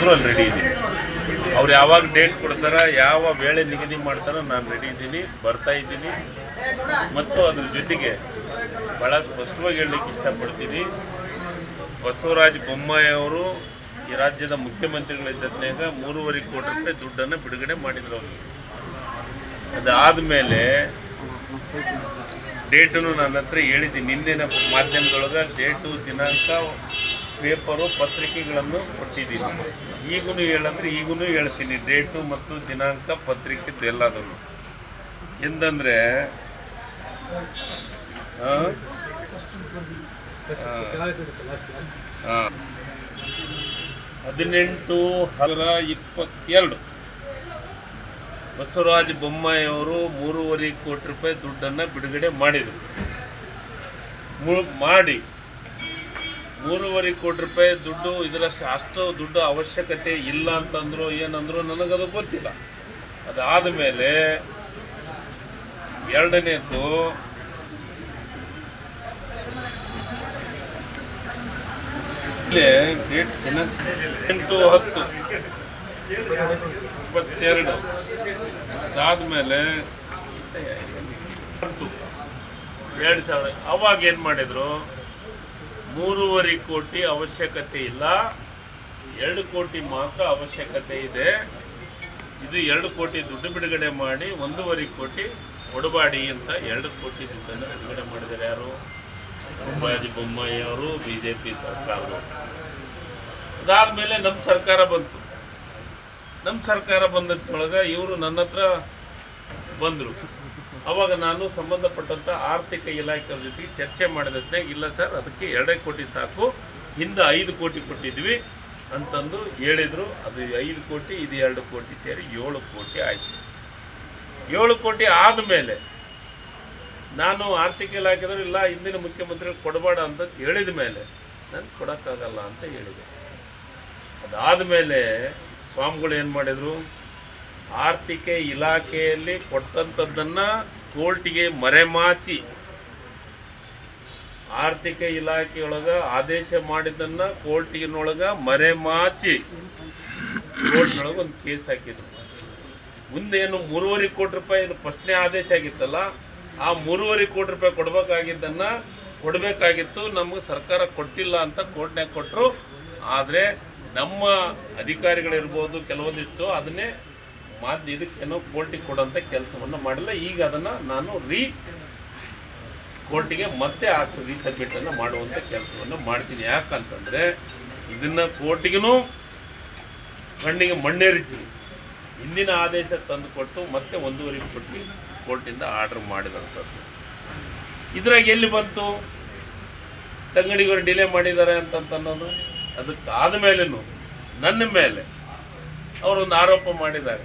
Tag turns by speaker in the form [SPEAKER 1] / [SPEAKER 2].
[SPEAKER 1] ಬೇಕಾದರೂ ಅಲ್ಲಿ ರೆಡಿ ಇದ್ದೀನಿ. ಅವ್ರು ಯಾವಾಗ ಡೇಟ್ ಕೊಡ್ತಾರ, ಯಾವ ವೇಳೆ ನಿಗದಿ ಮಾಡ್ತಾರೋ ನಾನು ರೆಡಿ ಇದ್ದೀನಿ, ಬರ್ತಾ ಇದ್ದೀನಿ. ಮತ್ತು ಅದ್ರ ಜೊತೆಗೆ ಭಾಳ ಸ್ಪಷ್ಟವಾಗಿ ಹೇಳಲಿಕ್ಕೆ ಇಷ್ಟಪಡ್ತೀನಿ. ಬಸವರಾಜ ಬೊಮ್ಮಾಯಿ ಅವರು ಈ ರಾಜ್ಯದ ಮುಖ್ಯಮಂತ್ರಿಗಳಿದ್ದಾಗ ಮೂರುವರೆ ಕೋಟಿ ರೂಪಾಯಿ ದುಡ್ಡನ್ನು ಬಿಡುಗಡೆ ಮಾಡಿದ್ರು ಅವರು. ಅದಾದಮೇಲೆ ಡೇಟನ್ನು ನನ್ನ ಹತ್ರ ಹೇಳಿದ್ದೀನಿ. ನಿನ್ನೆ ಮಾಧ್ಯಮದೊಳಗೆ ಡೇಟು ದಿನಾಂಕ ಪೇಪರು, ಪತ್ರಿಕೆಗಳನ್ನು ಕೊಟ್ಟಿದ್ದೀನಿ ಈಗೂ ಹೇಳಂದ್ರೆ ಈಗೂ ಹೇಳ್ತೀನಿ. ಡೇಟು ಮತ್ತು ದಿನಾಂಕ ಪತ್ರಿಕೆದ್ದು ಎಲ್ಲದನ್ನು ಎಂದಂದರೆ ಹದಿನೆಂಟು ಹರ ಇಪ್ಪತ್ತೆರಡು. ಬಸವರಾಜ ಬೊಮ್ಮಾಯಿಯವರು ಮೂರುವರೆ ಕೋಟಿ ರೂಪಾಯಿ ದುಡ್ಡನ್ನು ಬಿಡುಗಡೆ ಮಾಡಿದರು. ಮಾಡಿ. ಮೂರುವರೆ ಕೋಟಿ ರೂಪಾಯಿ ದುಡ್ಡು ಇದರಷ್ಟು, ಅಷ್ಟು ದುಡ್ಡು ಅವಶ್ಯಕತೆ ಇಲ್ಲ ಅಂತಂದ್ರು, ಏನಂದ್ರು ನನಗದು ಗೊತ್ತಿಲ್ಲ. ಅದಾದ ಮೇಲೆ ಎರಡನೇದ್ದು ಎಂಟು ಹತ್ತು. ಇಪ್ಪತ್ತೆರಡು. ಅದಾದಮೇಲೆ ಎರಡು ಸಾವಿರ. ಅವಾಗ ಏನು ಮಾಡಿದರು? ಮೂರುವರೆ ಕೋಟಿ ಅವಶ್ಯಕತೆ ಇಲ್ಲ. ಎರಡು ಕೋಟಿ ಮಾತ್ರ ಅವಶ್ಯಕತೆ ಇದೆ. ಇದು ಎರಡು ಕೋಟಿ ದುಡ್ಡು ಬಿಡುಗಡೆ ಮಾಡಿ ಒಂದೂವರೆ ಕೋಟಿ ಒಡಬಾಡಿ ಅಂತ ಎರಡು ಕೋಟಿ ದುಡ್ಡನ್ನು ಬಿಡುಗಡೆ ಮಾಡಿದ್ದಾರೆ ಯಾರು? ಬೊಮ್ಮಾಯಿ ಬೊಮ್ಮಾಯಿ ಅವರು ಬಿ ಜೆ ಪಿ ಸರ್ಕಾರದವರು ಅದಾದಮೇಲೆ ನಮ್ಮ ಸರ್ಕಾರ ಬಂತು. ನಮ್ಮ ಸರ್ಕಾರ ಬಂದಿದ್ದೊಳಗೆ ಇವರು ನನ್ನ ಹತ್ರ ಬಂದರು. ಅವಾಗ ನಾನು ಸಂಬಂಧಪಟ್ಟಂಥ ಆರ್ಥಿಕ ಇಲಾಖೆಯ ಜೊತೆಗೆ ಚರ್ಚೆ ಮಾಡಿದಂತೆ ಇಲ್ಲ ಸರ್, ಅದಕ್ಕೆ ಎರಡೇ ಕೋಟಿ ಸಾಕು, ಹಿಂದೆ ಐದು ಕೋಟಿ ಕೊಟ್ಟಿದ್ವಿ ಅಂತಂದು ಹೇಳಿದರು. ಅದು ಐದು ಕೋಟಿ, ಇದು ಎರಡು ಕೋಟಿ ಸೇರಿ ಏಳು ಕೋಟಿ ಆಯಿತು. ಏಳು ಕೋಟಿ ಆದಮೇಲೆ ನಾನು ಆರ್ಥಿಕ ಇಲಾಖೆದವರು ಇಲ್ಲ, ಹಿಂದಿನ ಮುಖ್ಯಮಂತ್ರಿ ಕೊಡಬೇಡ ಅಂತ ಹೇಳಿದ ಮೇಲೆ ನಾನು ಕೊಡೋಕ್ಕಾಗಲ್ಲ ಅಂತ ಹೇಳಿದೆ. ಅದಾದ ಮೇಲೆ ಸ್ವಾಮಿಗಳು ಏನು ಮಾಡಿದರು? ಆರ್ಥಿಕ ಇಲಾಖೆಯಲ್ಲಿ ಕೊಟ್ಟಂಥದ್ದನ್ನು ಕೋರ್ಟಿಗೆ ಮರೆಮಾಚಿ ಆರ್ಥಿಕ ಇಲಾಖೆಯೊಳಗೆ ಆದೇಶ ಮಾಡಿದ್ದನ್ನು ಕೋರ್ಟಿನೊಳಗೆ ಮರೆಮಾಚಿ ಕೋರ್ಟ್ನೊಳಗೆ ಒಂದು ಕೇಸ್ ಹಾಕಿದ್ರು. ಮುಂದೇನು ಮೂರುವರೆ ಕೋಟಿ ರೂಪಾಯಿ ಫಸ್ಟ್ನೇ ಆದೇಶ ಆಗಿತ್ತಲ್ಲ, ಆ ಮೂರುವರೆ ಕೋಟಿ ರೂಪಾಯಿ ಕೊಡಬೇಕಾಗಿದ್ದನ್ನು ಕೊಡಬೇಕಾಗಿತ್ತು, ನಮಗೆ ಸರ್ಕಾರ ಕೊಟ್ಟಿಲ್ಲ ಅಂತ ಕೋರ್ಟ್ನಾಗ ಕೊಟ್ಟರು ಆದರೆ ನಮ್ಮ ಅಧಿಕಾರಿಗಳಿರ್ಬೋದು ಕೆಲವೊಂದಿಷ್ಟು ಅದನ್ನೇ ಮಾಧ್ಯ ಇದಕ್ಕೇನೋ ಕೋರ್ಟಿಗೆ ಕೊಡೋಂಥ ಕೆಲಸವನ್ನು ಮಾಡಿಲ್ಲ. ಈಗ ಅದನ್ನು ನಾನು ರೀ ಕೋರ್ಟಿಗೆ ಮತ್ತೆ ಆ ರೀಸಬ್ಮಿಟನ್ನು ಮಾಡುವಂಥ ಕೆಲಸವನ್ನು ಮಾಡ್ತೀನಿ. ಯಾಕಂತಂದರೆ ಇದನ್ನು ಕೋರ್ಟಿಗೂ ಕಣ್ಣಿಗೆ ಮಣ್ಣೇರಿಸಿ ಹಿಂದಿನ ಆದೇಶ ತಂದು ಕೊಟ್ಟು ಮತ್ತೆ ಒಂದೂವರೆ ಕೊಟ್ಟು ಕೋರ್ಟಿಂದ ಆರ್ಡರ್ ಮಾಡಿದಂಥದ್ದು. ಇದ್ರಾಗ ಎಲ್ಲಿ ಬಂತು? ತಂಗಡಿಗರು ಡಿಲೇ ಮಾಡಿದ್ದಾರೆ ಅಂತ ಅನ್ನೋದು ಅದಕ್ಕೆ ಆದ ನನ್ನ ಮೇಲೆ ಅವರೊಂದು ಆರೋಪ ಮಾಡಿದ್ದಾರೆ.